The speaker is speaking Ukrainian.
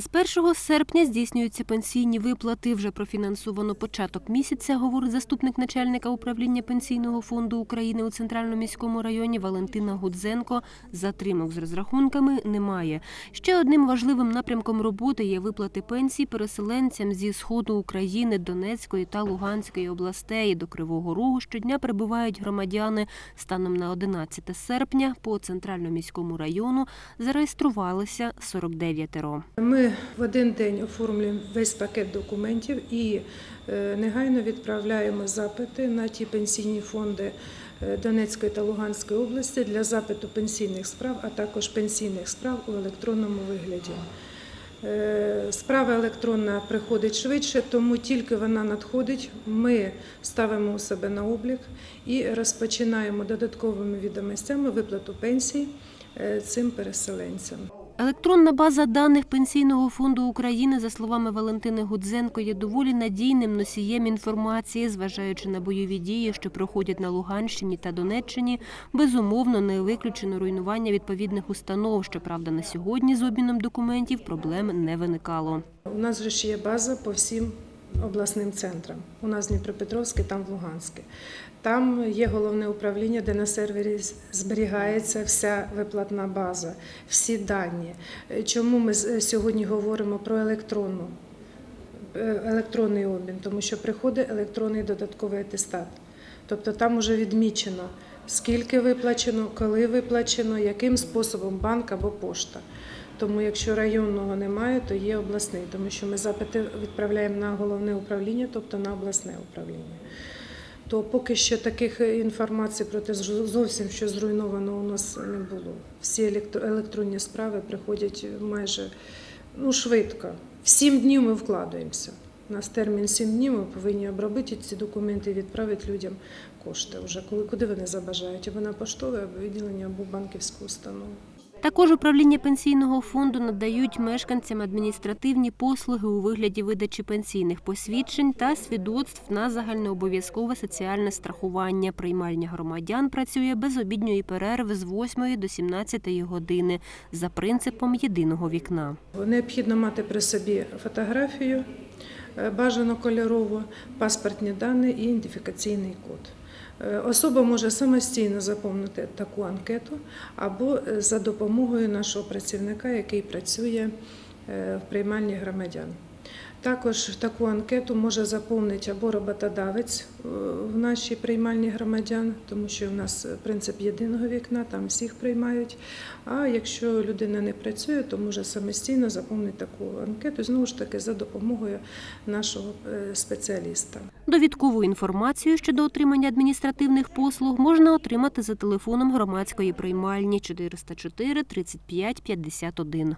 З 1 серпня здійснюються пенсійні виплати. Вже профінансовано початок місяця, говорить заступник начальника управління Пенсійного фонду України у Центральному міському районі Валентина Гудзенко. Затримок з розрахунками немає. Ще одним важливим напрямком роботи є виплати пенсій переселенцям зі сходу України, Донецької та Луганської областей. До Кривого Рогу щодня прибувають громадяни. Станом на 11 серпня по Центральному міському району зареєструвалися 49 ро. В один день оформлюємо весь пакет документів і е, негайно відправляємо запити на ті пенсійні фонди е, Донецької та Луганської області для запиту пенсійних справ, а також пенсійних справ у електронному вигляді. Е, Справа електронна приходить швидше, тому тільки вона надходить, ми ставимо у себе на облік і розпочинаємо додатковими відомостями виплату пенсій цим переселенцям. Електронна база даних Пенсійного фонду України, за словами Валентини Гудзенко, є доволі надійним носієм інформації, зважаючи на бойові дії, що проходять на Луганщині та Донеччині. Безумовно, не виключено руйнування відповідних установ. Щоправда, на сьогодні з обміном документів проблем не виникало. У нас же ж є база по всім обласним центрам. У нас Дніпропетровський, там в Луганське. Там є головне управління, де на сервері зберігається вся виплатна база, всі дані. Чому ми сьогодні говоримо про електронну? е, електронний обмін, тому що приходить електронний додатковий атестат. Тобто там вже відмічено, скільки виплачено, коли виплачено, яким способом банк або пошта. Тому якщо районного немає, то є обласний, тому що ми запити відправляємо на головне управління, тобто на обласне управління. То поки що таких інформацій про те, зовсім що зруйновано у нас не було. Всі електро- електронні справи приходять майже ну, швидко. В сім днів ми вкладаємося. У нас термін сім днів, ми повинні обробити ці документи і відправити людям кошти. Вже коли куди вони забажають, або на поштове, або відділення, або банківську установу. Також управління пенсійного фонду надають мешканцям адміністративні послуги у вигляді видачі пенсійних посвідчень та свідоцтв на загальнообов'язкове соціальне страхування. Приймальня громадян працює без обідньої перерви з 8 до 17 години за принципом єдиного вікна. Необхідно мати при собі фотографію, е, бажано кольорову, паспортні дані і ідентифікаційний код. Е, Особа може самостійно заповнити таку анкету або е, за допомогою нашого працівника, який працює е, в приймальні громадян. Також таку анкету може заповнити або роботодавець е, в нашій приймальні громадян, тому що в нас принцип єдиного вікна, там всіх приймають. А якщо людина не працює, то може самостійно заповнити таку анкету, знову ж таки, за допомогою нашого е, спеціаліста. Довідкову інформацію щодо отримання адміністративних послуг можна отримати за телефоном громадської приймальні 404 35 51.